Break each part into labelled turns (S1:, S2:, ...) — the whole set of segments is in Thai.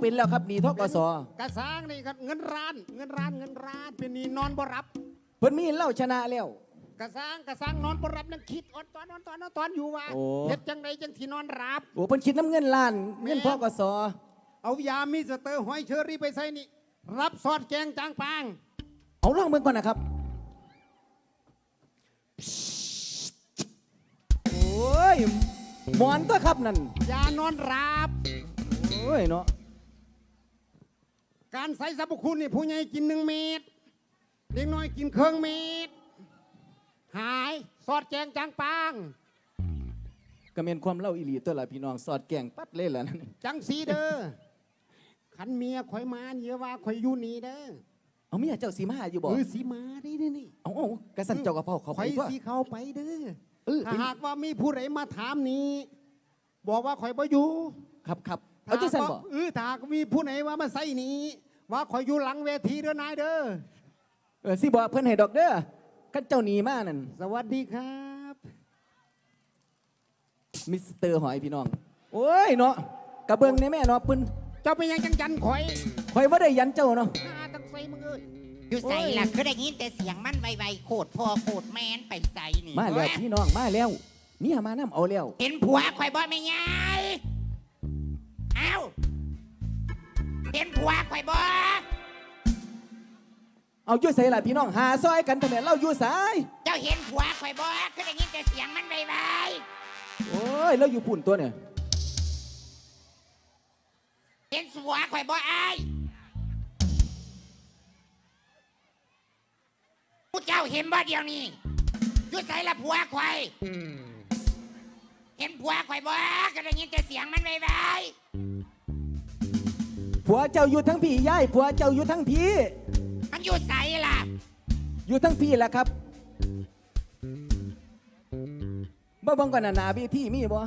S1: เป็นแล้วครับหนีทกส
S2: กระซ้างนี่ครับเงินร้าน เงินร้านเงินร้านเป็นหนี่นอนบ่รับ
S1: เพิ่นมีเหล่าชนะแล้ว
S2: กระซ้างกระซ้างนอนบ่รับนั่งคิดอดตอนอดตอนอดตอนอยู่ว่า
S1: โอ้
S2: เฮ็ดจังไดจังที่นอนรับ
S1: โอ้เพิ่นคิดน้ำเงินล้านเงินทกส
S2: เอายามีสเตอร์หอยเชอรี่ไปใส่นี่ รับซอสแกงจางปาง
S1: เอาลองเบิ่งก่อนนะครับโอ้ยหมอนตัวครับนั่น
S2: ยานอนรับ
S1: โอ้ยเนาะ
S2: การใส่สรรพคุณนี่ผู้ใหญ่กินหนึ่งเม็ดเด็กน้อยกินเครื่องเม็ดหายซอสแกงจางปาง
S1: ก็เป็นความเล่าอีหลีตัวละพี่น้องสอดแกงปัดเลยล่ะนั่น
S2: จังสีเด้อขันเมียข่อยมาเยอะว่าข่อยอยู่นี่เด้อ
S1: เอาเมียเจ้าสีมาอยู่บ่
S2: เออสีมาได้เด้อนี่
S1: เอาเอากระสันเจ้ากระเพราเขา
S2: ข่
S1: ไป
S2: อย
S1: ตัว
S2: สีเข้าไปเด้อ
S1: เออ
S2: ถ้าหากว่ามีผู้ใดมาถามนี้ บอกว่าข่อยบ่อยู่
S1: ครับครับเอาจังสันบ่
S2: เออถ้าหากมีผู้ไหนว่ามาใส่นี้ ว่าข่อยอยู่หลังเวทีเด้อนายเด้อ
S1: เออสิบอกเพิ่นให้ดอกเด้อคันเจ้าหนีมานั่น
S2: สวัสดีครับ
S1: มิสเตอร์หอยพี่น้อง โอ้ยเนาะกระเบื้องในแม่เนาะเพิ่น
S2: เจ้าเป็นหยังจังจันข่อย
S1: ข่อยบ่ได้ยันเจ้าเนาะ
S2: หาตั้งใส่มึงเอ้ย
S3: อยู่ใส่ล่ะคือได้ยินแต่เสียงมันไวๆโคตรพ่อโคตรแม่นไปใส่นี่
S1: มาแล้วพี่น้องมาแล้วเนี่ยมานํเอาแล้ว
S3: เห็นผัวข่อยบ่ไม่ไงเอ้า เห็นผัวข่อยบ่
S1: เอาอยู่ไสล่ะพี่น้องหาซอยกันทำไมเราอยู่ไสาย
S3: เจ้าเห็นผัวข่อยบ่คือได้ยินแต่เสียงมันไว
S1: โอ้ยเราอยู่ปุ่นตัวเนี่ย
S3: ๆเห็นผัวข่อยบ่อายผู้เจ้าเห็นบ่เดียวนี้อยู่ใส่ละผัวข่อยเห็นผัวข่อยบ่ก็ได้ยินแต่เสียงมันไวๆ
S1: ผัวเจ้าอยู่ทั้งพี่ย่ายผัวเจ้าอยู่ทั้งพี่
S3: มันอยู่ใส่ล่ะ
S1: อยู่ทั้งพี่แหละครับบ่เบังก่อนนะหนาพี่ที่มีบ่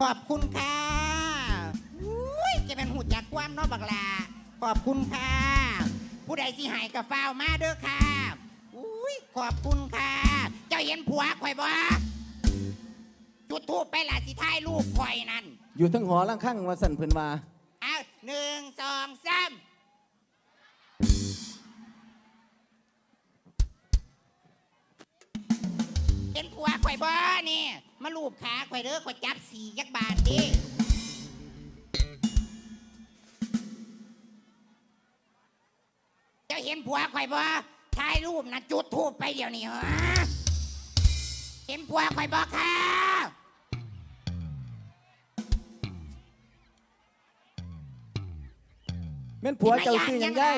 S3: ขอบคุณค่ะอุ้ยจะเป็นหูจักความเนาะบักลาขอบคุณค่ะ ผู้ใดสิใหายกับฟ้าวมาเด้อค่ะอุ้ยขอบคุณค่ะ เจ้าเห็นผัวข่อยบ่ จุดทูปไปล่ะสิท้ายลูกข่อยนั่น
S1: อยู่ทั้งหอลังข้างว่าสั่นเพิ่นว่า
S3: เอาหนึ่งสองสามเห็นผัวข่อยบ่นี่มาลูบขาข่อยเด้อข่อยจับสี่ยักบาทดิเจ้าเห็นผัวข่อยบ่ถ่ายรูปนะจุดทูปไปเดี๋ยวนี้ฮะเห็นผัวข่อยบ่ค่ะ
S1: แม่นผัวเจ้าซื้อหยังได้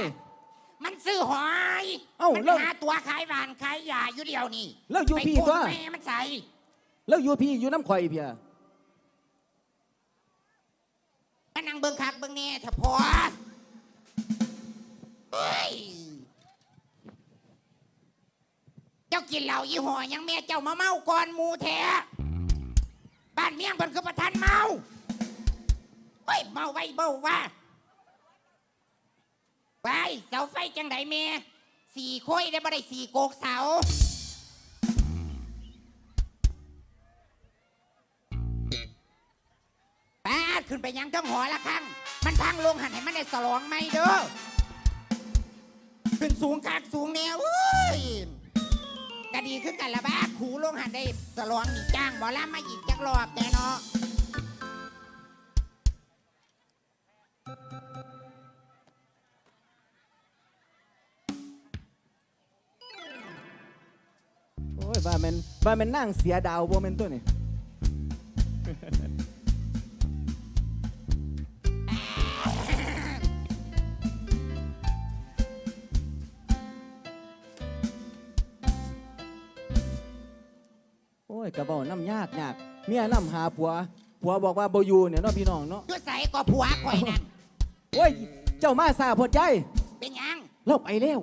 S3: มันซื้อหอย
S1: เอ้า
S3: มัน
S1: แล้ว
S3: หาตัวขายหวานขายยาอยู่เดียวนี่
S1: แล้วอยู่พี่
S3: ไป
S1: ตัว
S3: โกงแม่มันใส่
S1: แล้วอยู่พี่อยู่น้ำข่อยเพีย
S3: มานั่งเบิ่งคักเบิ่งแน่เถอะพอเฮ้ยเจ้ากินเหล้ายี่ห้อหยังแม่เจ้ามาเมาก่อนหมูแท้บ้านเมียงเพิ่นคือประธานเมาเฮ้ยเมาไว้เบ้าว่า ไปเสาไฟจังไดแม่สี่โค้ยได้บ่ได้สี่โกกเสา ป้าดขึ้นไปยังต้องหอละครั้ง มันพังลงหันให้มันได้สลองไหมเด้อ ขึ้นสูงคากสูงแนวเว้ยก็ดีขึ้นกันละบ้าขูลงหันได้สลองนี่จ้างบอลำมาอีกจักรอบแต่เนาะ
S1: ว่าแม่นว่าแม่นนั่งเสียดาวบ่แม่นตัวนี่โอ้ยกระเป๋าน้ำยากยากเมียน้ำหาผัว ผัวบอกว่าบ่อยู่เนี่ยเนาะพี่น้องเนาะ
S3: อยุใส่ก็ผัวข่อยนั่น
S1: โอ้ย เจ้ามาซาพอใจ
S3: เป็นหยัง
S1: เราไปแล้ว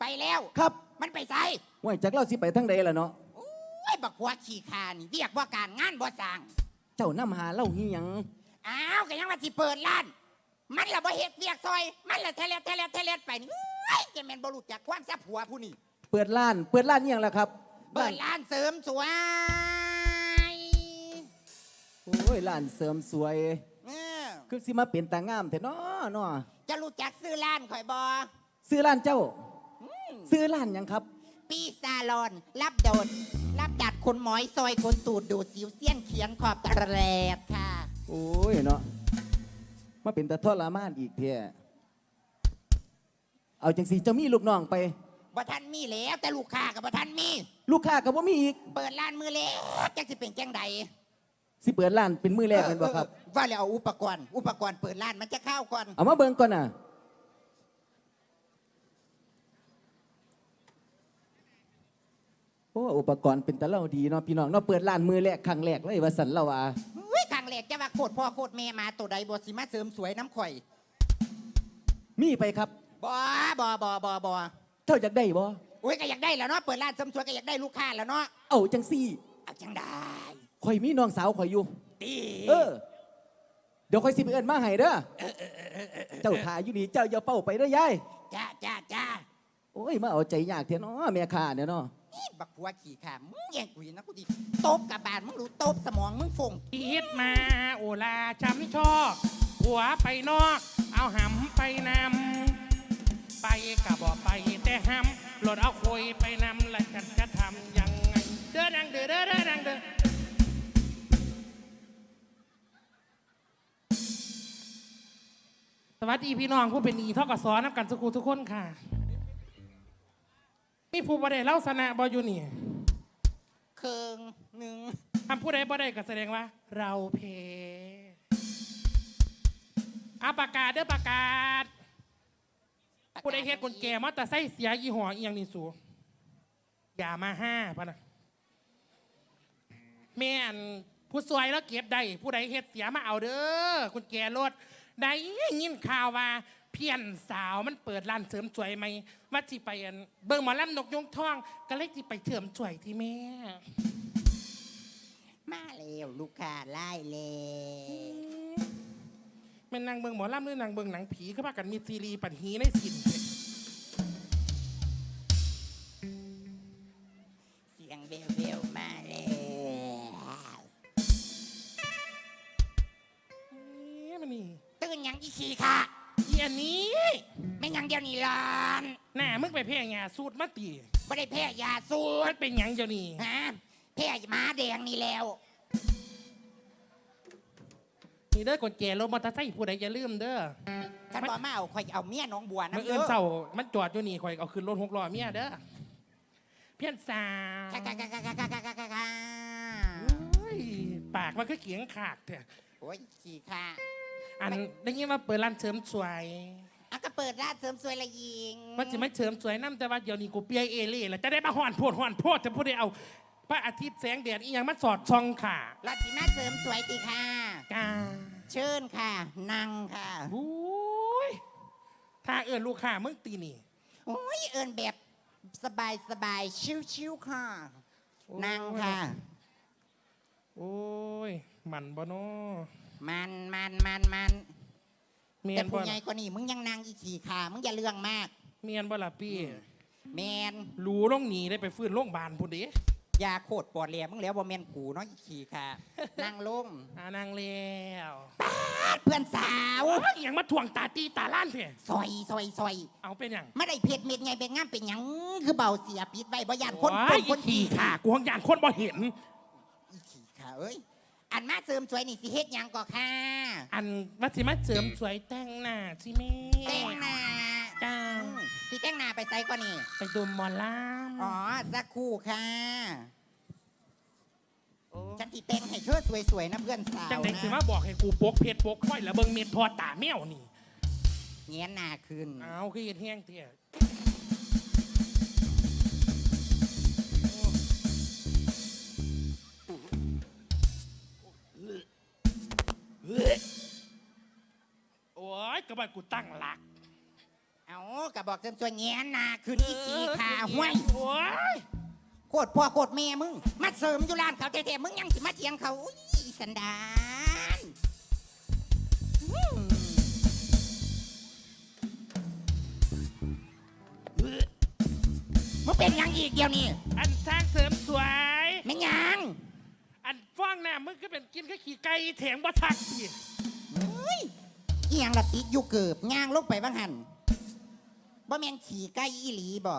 S3: ไปแล้ว
S1: ครับ
S3: มันไปใส่
S1: ว่าจากเราสิไปทั้งใดล่ะเนาะ
S3: โอ้ ยบักผัวขี้คานี่เรียกว่าการงานบ่สั่ง
S1: เจ้าน้ำหาเล่าเฮียง
S3: อ้าวก็ยังว่าสิเปิดร้าน มันละบ่เฮ็ดเรียกซอย มันละเทเลดเทเลดเทเลดไปนี่เอ้ยจะแม่นบ่รู้จักความซับผัวผู้นี้
S1: เปิดร้าน เปิดร้านอิหยังล่ะครับ
S3: เปิดร้านเสริมสวย
S1: ร้านเสริมสวย
S3: เออ
S1: คือสิมาเป็นตางามแท้เนาะเนาะ
S3: จะรู้จักซื้อร้านข่อยบอ
S1: ซื้อร้านเจ้า ซื้อร้านหยังครับ
S3: ปีซาลอน รับโดดรับดัด คนหมอยซอยคนตูดดูดสิวเสี้ยนเขียงขอบตะแรดค่ะ
S1: โอ้ยเนาะมาเป็นตะทรมานอีกเท่เอาจังสีเจ้ามีลูกน้องไป
S3: บ่ทันมีแล้วแต่ลูกค้ากับบ่ทันมี
S1: ลูกค้าก็บ่มีอีก
S3: เปิดร้านมือเล็กจังสิเป็นจังใด
S1: สิเปิดร้านเป็นมือแรกเป็นบ่ครับ
S3: เออเออว่าแล้วเอาอุปกรณ์ อุปกรณ์เปิดร้านมันจะเข้าก่อน
S1: เอามาเบิ่งก่อนน่ะ โอ้อุปกรณ์เป็นตะเล่าดีเนาะพี่น้องเนาะเปิดร้านมือแรกครั้งแรกเลยว่าสันละว่า
S3: อุ้ยครั้งแรกจะว่าโคตรพ่อโคตรแม่มาตัวใดบ่สิมาเสริมสวยน้ำข่อย
S1: มีไปครับ
S3: บ่บ่บ่บ่บ่
S1: เจ้าอยากได้บ่
S3: อุ้ยก็อยากได้แล้วเนาะเปิดร้านเสริมสวยก็อยากได้ลูกค้าแล้วเนาะ
S1: เอาจังซี่
S3: เอาจังได้
S1: ข่อยมีน้องสาวข่อยอยู่
S3: ดี
S1: เออเดี๋ยวข่อยสิไปเอิ้นมาให้เด้อเจ้าถ่ายอยู่นี่เจ้าอย่าเป้าไปเด้อยาย
S3: จ้าจ้าจ้า
S1: โอ้ยมาเอาใจยากเถอะเนาะแม่ค้าเนี่ยเนาะ
S3: นี่บักผัวขี่ขามึงแย่งกุยนะกูดิตบกับบานมึงรู้ตบสมองมึงฟง
S4: คิดมาโอลาช้ำชอกหัวไปนอก เอาหำไปนำไปกับบอกไปแต่หำหลดเอาโคยไปนำแล้วฉันจะทำยังไง เด้อดังเด้อเด้อเด้อดังเด้อสวัสดีพี่น้องผู้เป็นอีท่อกสอนับกันสกูทุกคนค่ะ มีผู้บ่ได้เล่าสนะบอยู่นี่
S3: เคืองหนึ่ง
S4: ทำผู้ใดบ่ได้ก็แสดงว่า เราเพอาประกาศเด้อประกาศ ผู้ใดเฮ็ดคนแก่มาแต่ใส่เสียยี่ห้ออีหยังนี่สูอย่ามาห้าพะนะแม่นผู้สวยแล้วเก็บได้ผู้ใดเฮ็ดเสียมาเอาเด้อคุณแก่รถได้ยินข่าวว่า เพี้ยนสาวมันเปิดร้านเสริมสวยไหมว่าที่ไปอันเบิ่งหมอลำนกยงทอง ก็เลยที่ไปเสริมสวยที่แม่
S3: มาแล้วลูกค้าไล่เลย
S4: แม่นนางเบิงหมอลำหรือนางเบิงหนังผีเขาพากันมีซีรีส์ปันหีในสิน
S3: เสียงเบลเบลมาแล้ว
S4: เอ๊ะมันนี่
S3: ตื่นยังอีขี่ค่ะ
S4: อีอันนี้
S3: ไม่ยังเดียวนี่หลอน
S4: หน่ามึงไปแพ้งาสูตรมาตี
S3: ไม่ได้แพ้ยาสู
S4: มั
S3: ด
S4: นเป็นหยังเจ้านี่
S3: ฮะแพ้หมาแดงนี่แล้ว
S4: นี่เด้อกดแก่รถมอเตอร์ไซค์ผู้ใดอย่าลืมเด้อ
S3: ฉันบอกมาเอาข่อยเอาเมียน้องบัวนะ
S4: เมื่อเอินเศร้ามันจอดอยู่นี่คอยเอาขึ้นรถหกล้อเมียเด้อเพี้ยนสาว
S3: ค่ะค่ะค่ะค่ะค่ะค่ะค่ะค่ะ
S4: โอ้ยปากมันก็เขียงขากเถอะ
S3: โอ้ยขี่ค่ะ
S4: อันได้ยินว่าเปิดร้านเสริมสวย
S3: อะก็เปิดร้านเสริมสวยละยิง
S4: มันจะไม่เสริมสวยน้ำแต่ว่าเดี๋ยวนี้กูเปียเอเล่แล้วจะได้มาห่อนโพดห่อนโพดจะพูดได้เอาพระอาทิตย์แสงแดดอีหยังมาสอดช่องค่ะ
S3: รถสีมาเสริมสวยตีค่ะ
S4: กา
S3: เชิญค่ะ นั่งค่ะ
S4: โอ้ยถ้าเอินลูกค้ามึงตีนี่
S3: โอ้ยเอินแบบสบายสบายชิวชิวๆค่ะ นั่งค่ะ
S4: โอ้ย มันบ่เนาะ
S3: มันมันมันมัน
S4: เมีย
S3: แต่
S4: นบ่
S3: ผู้ใหญ่กว่านี้มึงยังนั่งอีขี่ขามึงอย่าเรื่องมาก
S4: เมียนบ่ล่ะพี่
S3: แมน
S4: รู้ล่องหนีได้ไปฟื้นโรงพยาบาลพุ่นเด้
S3: ยาโคตรปวดแหลมมึงแล้วบ่แมนกูเนาะอีขี่ขานั่งลง
S4: อ่านางแล้ว
S3: เพื่อนสาว
S4: โอ้ยอหย่างมาถ่วงตาตีตาล้านเพ่
S3: ซอยซอยซอย
S4: เอาเป็นหยัง
S3: ไม่ได้เพชรเม็ดไงเป็นงามเป็นหยังคือเบาเสียปิดไว้บ่ยานคน
S4: โอ้
S3: ค
S4: ย
S3: นคน
S4: อีขี่ค่ะกูห้องยานคนบ่เห็น
S3: อีขี่ขาเอ้ย อันมาเสริมสวยนี่สิเฮ็ดหยังก็ค่ะ
S4: อันว่าสิมาเสริมสวยแต่งหน้าใช่ไหม
S3: แต่งหน้า
S4: จ้า
S3: อืมสิแต่งหน้าไปไสก่อนนี่
S4: ไปดูหมอล
S3: อ๋อำสักครู่ค่ะ
S4: โอ้
S3: ฉันที่แต่งให้เธอสวยๆนะเพื่อนสาว
S4: จังเด็กสิ
S3: นะ
S4: มาบอกให้กูปกเพชรปกค่อยแล้วเบิ่งเม็ดทอตาแมวนี่
S3: เงี้ยหน้าขึ้น
S4: เอาคือเฮ็ดแห้งเตี้ย กระบะกูตั้งหลัก
S3: เอากระบอกเสริมสวยเงี้ยหน้าขึ้นอีกทีค่ะห้วย
S4: โอ้ย
S3: โคตรพ่อโคตรแม่มึง มาเสริมอยู่ร้านเขาแท้ๆมึงยังสิมาเถียงเขาอุ้ยอีสันดานอืมมึงเป็นหยังอีกเดียวนี่
S4: อันสร้างเสริมสวย
S3: ไม่นหยัง
S4: อันโฟฟ้องน้ำมึงก็เป็นกินแค่ขี่ไก่แถงบ่ทักสิ
S3: เฮ้ย อีหยังละติดอยู่เกือบย่างลงไปบ้างหันบ่แม่นขี่ไก่อีหลีบ่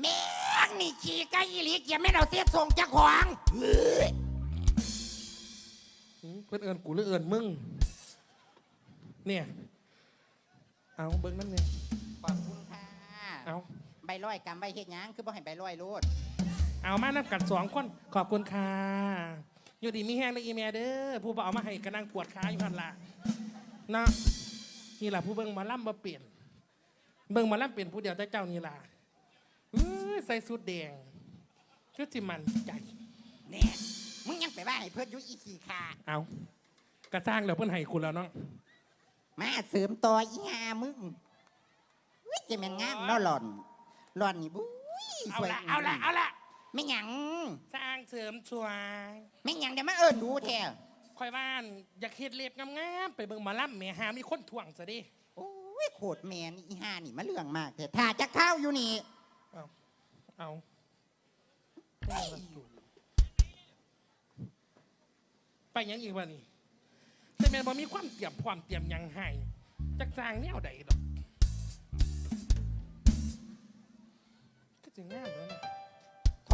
S3: แม่งนี่ขี่ไก่อีหลีเกียไม่นเอาเสียส่งเจ้าของเฮ้ย
S4: หืมเพื่อนเอิญกูหรือเอิญมึง เนี่ย เอาเบิ้งนั่นเนี่ย
S3: ขอบคุณค่ะ
S4: เอา
S3: ใบร้อยกำใบเฮ็ดหยังคือบ่ให้ใบร้อยโลด
S4: เอามานับกันสองคนขอบคุณค่ะ อยู่ดีมีแห้งในอีเมลเด้อผู้บ่เอามาให้กำลังปวดขาอยู่หันละเนาะนี่ล่ะผู้เบิ่งหมาล่ำมาเปลี่ยน เบิ่งหมาล่ำเปลี่ยนผู้เดียวแต่เจ้านี่ล่ะอื้อใส่สุดแดงชุดสิมันใจ
S3: เนี่ยมึงยังไปว่าให้เพื่อนอยุอีขี่ขา
S4: เอากระสร้างแล้วเพิ่นให้คุณแล้วเนาะ
S3: มาเสริมต่ออีหามึงวิจะแม่นงามเนาะหล่อน หล่อนนี่บุ้ย
S4: เอา
S3: สวย
S4: ละเอาละเอาละ
S3: ไม่หยัง
S4: สร้างเสริมสวย
S3: ไม่หยังเดี๋ยวมาเอิญดูแท้
S4: คอยว่านอยากเฮ็ดเล็บงามๆไปเบิ่งหมาล่ำแหม่หามีคนถ่วงซะดิ
S3: โอ้ยโคตรแมนอีหานี่มาเรื่องมากแต่ถ้าจะเข้าอยู่นี่
S4: เอาไปหยังอีกวะนี่แต่แม่นบ่มีความเตรียมพร้อมเตรียมหยังให้จักสร้างแนวใดดอกก็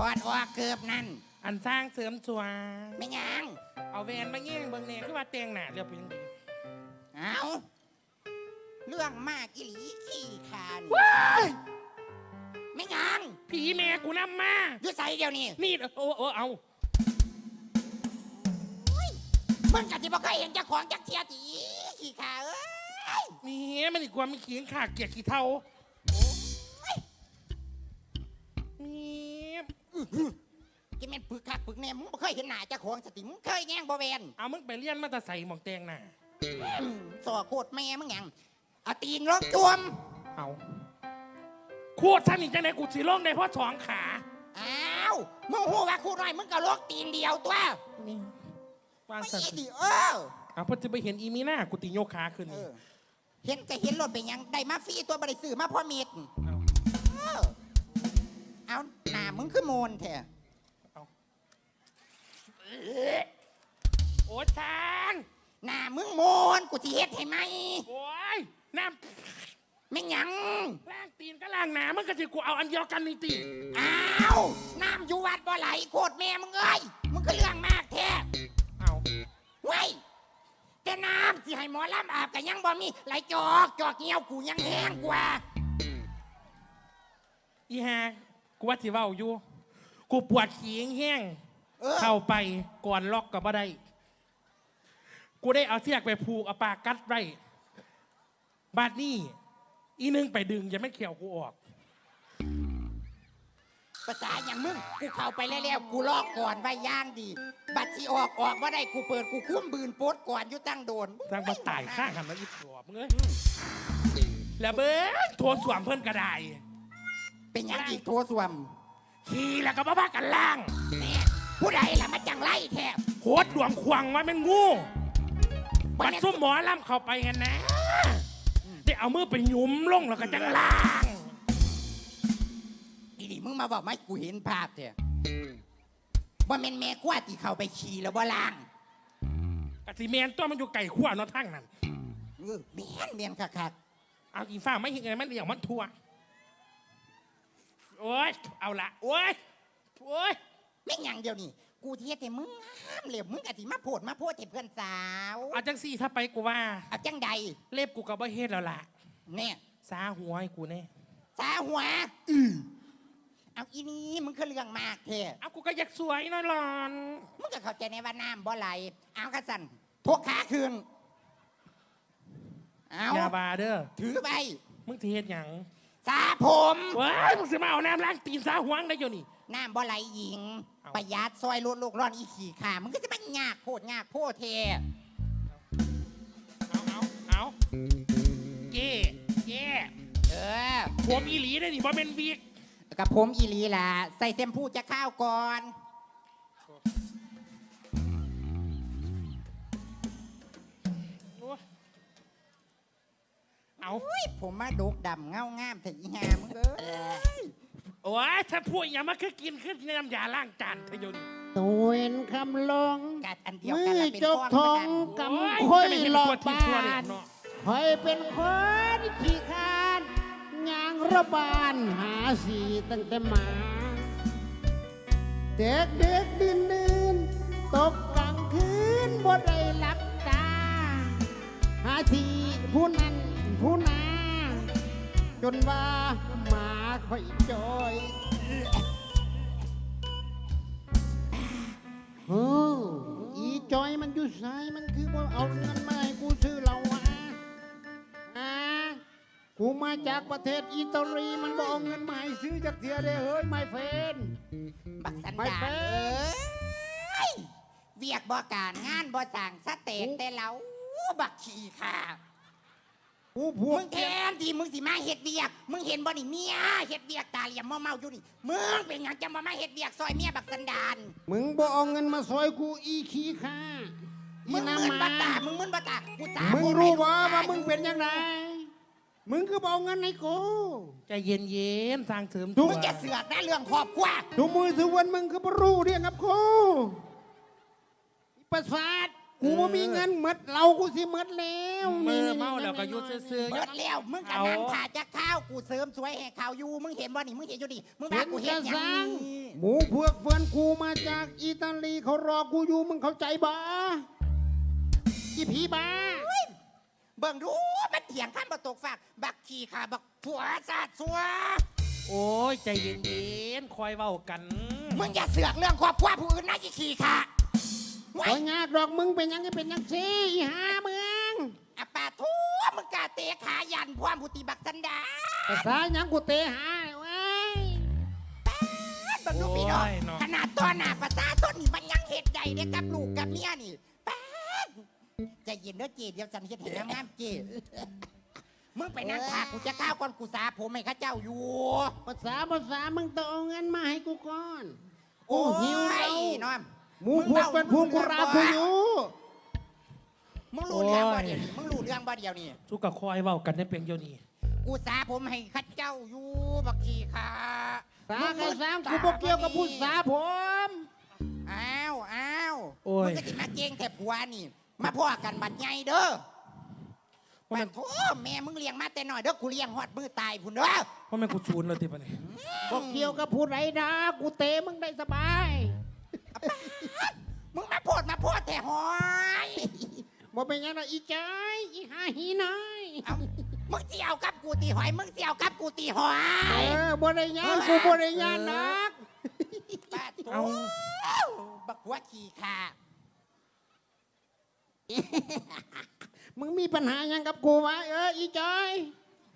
S3: อดออกเกือบนั่น
S4: อันสร้างเสริมสวย
S3: ไม่หยัง
S4: เอาแวนมาเงี้ยงเบิ่งแหน่คือว่าแต่งหน้าเรียบเป็นจังได
S3: เอาเรื่องมากอีหลีขี่ขาน
S4: ว้าย
S3: ไม่หยัง
S4: ผีแม่กูนำมา
S3: อยู่ใส่เดียวนี่
S4: นี่โอ้โอ้เอา
S3: มึงกะที่บ่เคยเห็นเจ้าของจักเทียตีขี่ขาเอ้ย
S4: นี่มันอีกความมีเขียงขาเกียกขี้เท่านี่
S3: กินแม่นปึกคักปึกแน่มึงบ่เคยเห็นหน้าเจ้าของสติมึงเคยแย่งบ่แวน
S4: เอามึงไปเรียนมาแตะใส่หมองแตงน่ะ
S3: อืมสอโคตรแม่มึงหยังเอาตีนลงจวม
S4: เอาโคตรท่านนี่จังไหนกูสิลงได้เพราะสองขา
S3: อ้าวมึงหูว่าครูน้อยมึงก็ลกตีนเดียวตัว
S4: นี่วาง
S3: ไม่
S4: สัน
S3: อีดิเออ
S4: เอาเพื่อจะไปเห็นอีมีหน้ากูติโยกขาขึ้น
S3: เอ
S4: นี่
S3: อ เห็นก็เห็นรถเป็นหยังได้มาฟรีตัวบริสื่อมาพ่อเม็ด
S4: เอา
S3: เออ เอาหน้ามึงคือโมนแท้
S4: โอ้ทาง
S3: หน้ามึงโมนกูสิเฮ็ดให้ไหม
S4: โอ้ยน้
S3: ไม่หยังำ
S4: ล่างตีนก็ล่างหนามันก็สิกูเอาอันเดียวกันนี่ตี
S3: อ้าวน้ำอยู่วัดบ่ไหลโคตรแม่มึงเอ้ยมึงก็เรื่องมากแท้
S4: เอา
S3: ไว้ยแต่น้ำสิให้หมอลำอาบกันยังบ่มีไหลจอกจอกเงี้ยวกูยังแห้งกว่า
S4: อีฮา กูว่าสิเว้าอยู่ กูปวดขี้แห้ง
S3: เออ
S4: เข้าไปก่อนล็อกก็บ่ได้ กูได้เอาเสียกไปผูกเอาปากกัดไว้บาดนี้ อีนึงไปดึงอย่าไม่เขียวกูออก
S3: ภาษาอย่างมึง กูเข้าไปแล้วๆกูลอกก่อนไว้ย่างดี บัตรที่ออกออกว่าได้กูเปิดกูคุ้มบืนโพดก่อนอยู่ตั้งโดน
S4: สร้างมาตายข้างหันมาอีกตัวมึงเอ้ยแล้วเบิ้งโทรสวมเพิ่นกระได
S3: เป็นหยังอีกทัวสวม
S4: ขี่แล้วก็บ้าบ้ากันล่าง
S3: แน่ผู้ใดล่ะมาจังไรแทบ
S4: โคตรหลวงควงว่าเป็นงูบัดซุ่มหมอลำเข้าไปกันนะได้เอามือไปหยุมลงแล้วก็จังล่าง
S3: อีนี่มึงมาบอกไม่กูเห็นภาพแท้ว่าแม่นแม่กว่าที่เข้าไปขี่แล้วว่าล่าง
S4: กะสิเมนตัวมันอยู่ไก่ขั้วเนาะทั้งนั้น
S3: เออแม่นแม่นคัก
S4: เอาอีฟ้าไม่เห็นไงมันเดี่ยวมันทัว โอ้ยเอาละโอ้ยโอ้ย
S3: ๆไม่นหยังเดียวนี่กูเทียแต่มึงห้ามเหลวมึงกะสิมาโพดมาโพดให้เพื่อนสาว
S4: เอาจังสี่ถ้าไปกูว่า
S3: เอาจังใด
S4: เล็บกูกับบ่เฮ็ดแล้วล่ะ
S3: เนี่ย
S4: ซาหัวให้กูแน่
S3: สาหัวอือเอาอีนี้มึงคือเรื่องมากเท่
S4: เอากูก็อยากสวยหน่อยหลอน
S3: มึงก็เข้าใจในว่าน้ำบ่ไหลเอากระสันพกขาคืนเอา
S4: อย่าบาเด้อ
S3: ถือไป
S4: มึงสิเฮ็ดหยัง
S3: สาผม
S4: ว้ายมึงสิมาเอาน้ำล้างตีนซาหัวงได้อยู่นี่
S3: น้ำบ่ไหลหญิง
S4: เอา
S3: ประหยัดซอยลดโลกร้อนอีขี่ขามึงก็จะมันยากโพดยากโพดเท
S4: เอาเอาเอาเก้เก้
S3: เออ
S4: ผมอีหลีได้นี่บ่เป็นวิก
S3: กับผมอีหลีล่ะ ใส่เซมพูจะข้าวก่อน
S4: เอา
S3: อุ้ยผมมาดกดำเงางามแต่อีหามึงเอ้ย
S4: โอ้ยถ้าพูดอย่างมันคือกินขึ้นน้ำยาล้างจานทะยน
S2: ตัวเห็นคำลง
S3: กัดอันเดียว
S2: มื
S3: กัน
S2: อ
S3: ละเป็น
S2: จกท
S3: ก้
S2: อ
S3: อน
S2: ง
S3: เหมือนกัน
S2: กำ
S4: โค่
S2: อย
S4: จะไม่เห็น
S2: หลอก
S4: ตัวที่
S2: บา
S4: ชั่วเลย
S2: น
S4: เนาะ
S2: คอยเป็นคนขี้คร้านยางระบานหาสีตั้งแต่หมา เด็กเด็กดินดินตกกลางคืนบ่ได้หลับตา หาสีผู้นั้น ผู้นาจนว่าหมาค่อยจอยเอออีจอยมันอยู่ไสมันคือบ่เอาเงินมาให้กูซื้อเหล้าวะอ่ากูมาจากประเทศอิตาลีมันบ่เอาเงินมาให้ซื้อจากเทียเด้เฮ้ยไม่เฟน
S3: บักสัน
S2: ไม่
S3: ดาน
S2: เป็น
S3: เอ้ยเวียกบ่การงานบ่สั่งสเต็กแต่เราบักขี่ค่ะ
S2: กูพว
S3: มึ
S2: ก
S3: งแทนที่มึงสิมาเฮ็ดเวียก มึงเห็นบ่นี่เมียเฮ็ดเวียกตาเหลี่ยมเมาๆอยู่นี่ มึงเป็นหยังจะมามาเฮ็ดเวียกซอยเมียบักสันดาน
S2: มึงบ่เอาเงินมาซอยกูอีขี้ข้าอี
S3: มึงมึ
S2: น้ำ
S3: น
S2: ห
S3: บั
S2: มา
S3: ตา มึงมึนบัตากูตา
S2: มึง
S3: มึ
S2: รู้ว่าว่ามึงเป็นยังไงมึงคือบ่เอาเงินให้กู
S4: ใจเย็นเย็นๆสร้างเสริม
S2: ถู
S4: ตัว
S3: มึงจะเสือกนะเรื่องครอบครัว
S2: ทุกมือทุกวันมึงคือบ่รู้เรื่องกับกูประสาท กูบ่มีเงินหมดเรากูสิหมดแล้ว
S4: เมื่อเมาแล้วก็อยุดซื่อๆ
S3: เบิดแล้วมึงกับนั่งขาจะข้าวกูเสริมสวยให้ข่าวอยู่มึงเห็นบ่นี่มึงเห็นอยู่นี่มึง
S2: เห็
S3: พานกูเห็
S2: จะ
S3: นหยั
S2: สั่
S3: ง
S2: ง
S3: นี่
S2: หมูพวกเพื่อนกูมาจากอิตาลีเขารอกูอยู่มึงเข้าใจบ่อีผีบ้า
S3: เบิ่งดูมันเถียงข้ามบ่ตกฟาก บักขี่ขาบักผัวซาดซัว
S4: โอ้ยใจเย็นเย็นๆคอยเว้ากัน
S3: มึงอย่าเสือกเรื่องครอบครัวผู้อื่นนะอีขี่ขาไว้
S2: โอ้ยยากดอกมึงเป็นยังไงเป็นยังซี่อีหาเมือง
S3: อะปาทูมึงกาเตะขายันพร้อมผู้ตีบักสันดา
S2: ภาษาหยังกูเตะหาไว้
S3: เบิ่งดูพี่น้อง
S4: โอ้ยเนาะ
S3: ขนาดตอนหน้าประชาชนนี่มันยังเฮ็ดใหญ่เด้กับลูกกับเมียนี่ป๊าดใจเย็นเด้อเจเดี๋ยวฉันเฮ็ดให้งามๆเจมึงไปนั่งขากูจะก้าวก่อนกูสาผมให้เข้าเจ้าอยู่
S2: ภาษาภาษามึงต้องเอาเงินมาให้กูก่อน
S3: โอ้
S2: หิว
S3: ย
S2: แล้ว
S3: น้อม
S2: หมูพวกเป็นพวกกูรากูอยู่
S3: มึงรู้เรื่องบ่เดียวนี่มึงรู้เรื่องบ่เดียวนี่
S4: สุกกับคอยเว้ากันในเพียงเดียวนี้
S3: กูสาผมให้เข้าเจ้าอยู่บักขี้ขา
S2: สาใครสางกูบอกเกี่ยวกับผู้สาผม
S3: อ้าวอ้าว
S4: โอ้ย
S3: มึงก็สิมาเก่งแต่ผัวนี่ มาพ่อกันบัดใหญ่เด้อ
S4: เพราะ
S3: บั
S4: มัน
S3: ดโถแม่มึงเลี้ยงมาแต่น้อยเด้อกูเลี้ยงฮอดมือตายพุ่นเด้อ
S4: เพราะมันกูชูนแล้วติปะนี่
S2: บอกเกี่ยวกับผู้ไรนะกูเตะมึงได้สบาย
S3: มึงมาโพดมาโพดแต่หอย
S2: บ่เป็นยังไงอีจ้อยอีหาหีน้อย
S3: เอามึงสิเอากับกูตีหอย มึงสิเอากับกูตีหอ
S2: เอยอบ่ได้ยานกูบ่ได้ยานนัก
S3: ป้าโถ
S4: เอา
S3: บักหัวขี่ขา
S2: มึงมีปัญหาหยังกับกูวะเอออีจ้อย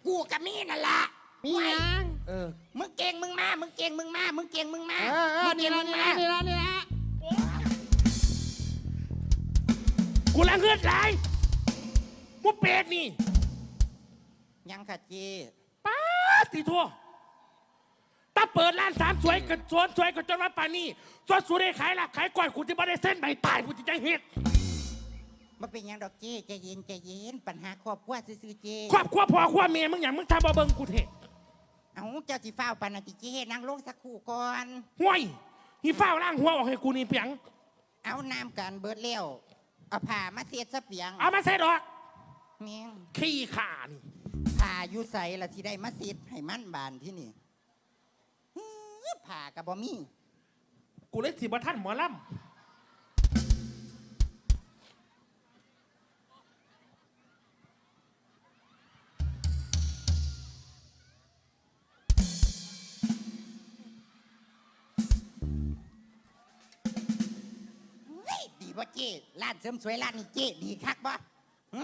S3: กูกับมีนั่นล่ะ
S2: มีหยัง
S4: เออ
S3: มึงเก่งมึงมา มึงเก่งมึงมา มึงเก่งมึงมา
S2: เออเออ
S3: มึง
S2: นี่
S3: เก่ง
S2: ละ
S3: มึง
S2: นี่
S3: มา
S2: ละนี่ละนี่ละ
S4: กูละเงือดไหลมุเป็ดนี่
S3: ยังค่ะเจ
S4: ป้าดตีทั่วถ้าเปิดร้านสามสวยกับสวนสวยกับจนว่าป่านนี้สวนสวยได้ขายละขายก่อยกูจะไม่ได้เส้นใบตายกูจะใจเฮ็ด
S3: มาเป็นหยังดอกเจใจเย็นใจเย็นปัญหาครอบครัวซื่อๆเจ
S4: ครอบครัวพ่อครัวเมียมึงอย่างมึงทำบ่เบิ่งกูเถอะ
S3: เอาเจ้าสิฟ้าวปานนันติเจนั่งลงสักครู่ก่อน
S4: ห่วยฮีฟ้าวล่างหัวออกให้กูนี่เปียง
S3: เอาน้ำกันเบิดเลี้ยวเอาผ้ามาเสียดสะเปียง
S4: เอามาใส่ดอก
S3: เมียง
S4: ขี้ขานี่
S3: ผ้าอยู่ใส่ละที่ได้มาเสียดให้มันบานที่นี่อื้อผ้ากับบ่มี
S4: กูเลยสิบ่ท่านหมอล
S3: เเจ้ร้านเสริมสวยร้านนี้เจ้ดีคักบ่หึ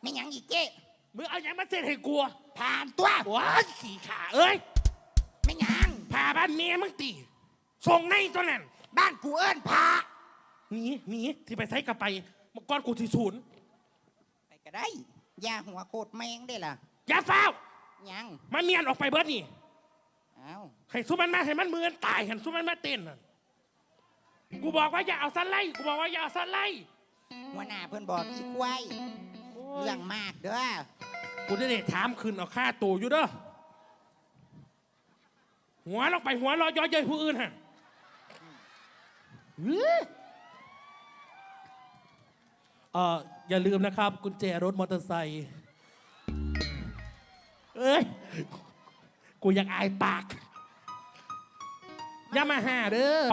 S3: ไม่หยังอีกเจ้ำ
S4: มึงเอาอย่างมาเส้นให้กู
S3: ผ่านตัว
S4: ว้ายขี้ขาเอ้ย
S3: ไม่หยัง
S4: พาบ้านเมียมึงตีส่งในตัวนั้น
S3: บ้านกูเอิ้นพา
S4: หนีหนีที่ไปใช้กับไปเมื่อก่อนกูที่ศูนย์
S3: ไปก็ได้อย่าหัวโคตรแมงได้ล่ะ
S4: อย่าฟ้าว
S3: หยัง
S4: มันเมียนออกไปเบิดนี่
S3: เอา
S4: ให้สุมันมาให้มันมือนตายให้สุมันมาเต้นนั่น กูบอกว่าอย่าเอาสไลด์กูบอกว่าอย่าเอาสไลด์
S3: หัวหน้าเพิ่นบอกอีควายเรื่องมากเด้อ
S4: กูได้ถามคืนเอาค่าตัวอยู่เด้อหัวลงไปหัวเรอย้อยเย้ยผู้อื่นฮะเฮ้ยเอ่ออย่าลืมนะครับ กุญแจรถมอเตอร์ไซค์เอ้ย กูอยากอายปากอย่ามาหาเด้อ